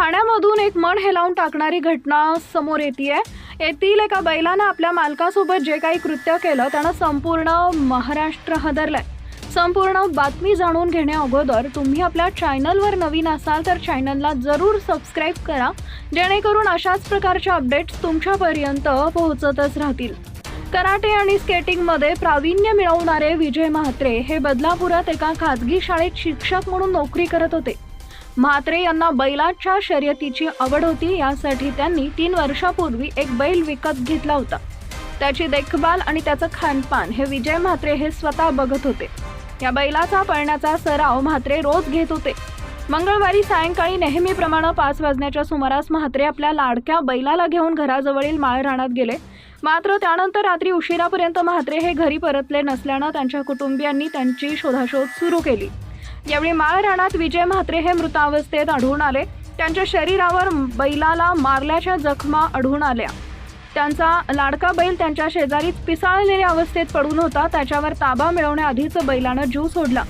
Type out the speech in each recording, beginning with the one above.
ठाण्यामधून एक मन हेलावून टाकणारी घटना समोर येते येथील एका बैलानं आपल्या मालकासोबत जे काही कृत्य केलं त्यानं संपूर्ण महाराष्ट्र हदरलाय. संपूर्ण बातमी जाणून घेण्या अगोदर तुम्ही आपल्या चॅनलवर नवीन असाल तर चॅनलला जरूर सबस्क्राईब करा जेणेकरून अशाच प्रकारच्या अपडेट्स तुमच्यापर्यंत पोहोचतच राहतील. कराटे आणि स्केटिंगमध्ये प्रावीण्य मिळवणारे विजय म्हात्रे हे बदलापुरात एका खाजगी शाळेत शिक्षक म्हणून नोकरी करत होते. म्हात्रे यांना बैलाच्या शर्यतीची आवड होती यासाठी त्यांनी तीन वर्षापूर्वी एक बैल विकत घेतला होता. त्याची देखभाल आणि त्याचं खानपान हे विजय म्हात्रे हे स्वतः बघत होते. या बैलाचा पळण्याचा सराव म्हात्रे रोज घेत होते. मंगळवारी सायंकाळी नेहमीप्रमाणे पाच वाजण्याच्या सुमारास म्हात्रे आपल्या लाडक्या बैलाला घेऊन घराजवळील माळ रानात गेले. मात्र त्यानंतर रात्री उशिरापर्यंत म्हात्रे हे घरी परतले नसल्यानं त्यांच्या कुटुंबियांनी त्यांची शोधाशोध सुरू केली. यावेळी माळ विजय म्हात्रे हे मृतावस्थेत आढळून आले. त्यांच्या शरीरावर बैलाला मारल्याच्या जखमा आढळून आल्या. त्यांचा लाडका बैल त्यांच्या शेजारीच पिसाळलेल्या अवस्थेत पडून होता. त्याच्यावर ताबा मिळवण्याआधीच बैलानं जीव सोडला.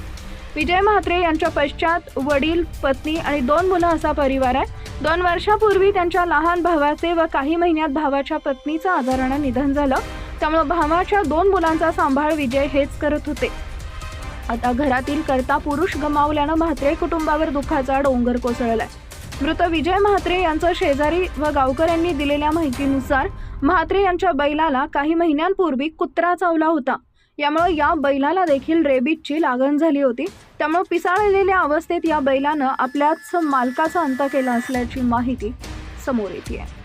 विजय म्हात्रे यांच्या पश्चात वडील पत्नी आणि दोन मुलं असा परिवार आहे. दोन वर्षापूर्वी त्यांच्या लहान भावाचे व काही महिन्यात भावाच्या पत्नीचं आजारानं निधन झालं. त्यामुळे भावाच्या दोन मुलांचा सांभाळ विजय हेच करत होते. आता घरातील करता पुरुष गमावल्यानं म्हात्रे कुटुंबावर दुःखाचा डोंगर कोसळलाय. मृत विजय म्हात्रे यांचं शेजारी व गावकऱ्यांनी दिलेल्या माहितीनुसार म्हात्रे यांच्या बैलाला काही महिन्यांपूर्वी कुत्रा चावला होता. यामुळे या बैलाला देखील रेबीजची लागण झाली होती. त्यामुळे पिसाळलेल्या अवस्थेत या बैलानं आपल्याच मालकाचा अंत केला असल्याची माहिती समोर येते आहे.